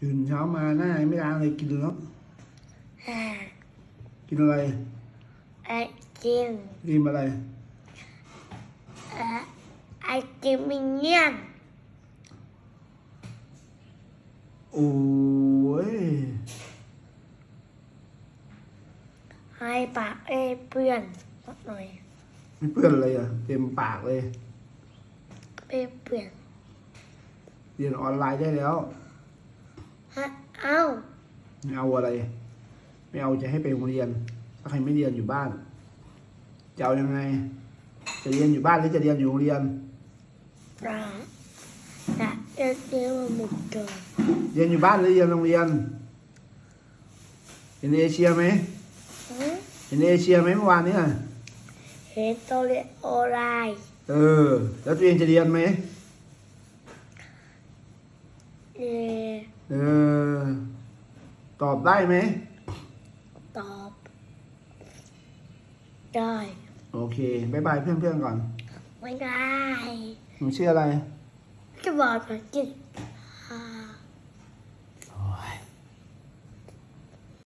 ตื่นเช้ามาหน้ายังไม่ล้างเลยกินแล้วอ่ากินอะไรไอติมกินอะไรเอ่อไอติมมินเนี่ยนโอ้ยให้ปากเอ้ยเพื่อนสักหน่อยไม่เปื้อนอะไรอะเต็มปากเลยเอ้ยเพื่อนเรียนออนไลน์ได้แล้วฮะ เอ้าไม่เอาอะไร ไม่เอาจะให้ไปโรงเรียน ถ้าใครไม่เรียนอยู่บ้าน จะเอายังไง จะเรียนอยู่บ้านหรือจะเรียนอยู่โรงเรียนปลาจะเอ้ยเอ้ยมาหมดเลยเรียนอยู่บ้านหรือเรียนโรงเรียนเห็นเอเชียไหมฮะเห็นเอเชียไหมเมื่อวานเนี้เห็นตัวเรียนออนไลน์เออ แล้วตัวเองจะเรียนไหมเอ่อ เออ ตอบได้ไหม ตอบ ได้โอเคบายบายเพื่อนๆก่อน ไม่ได้หนูชื่ออะไร จะบอกหน่อยจิตอ่า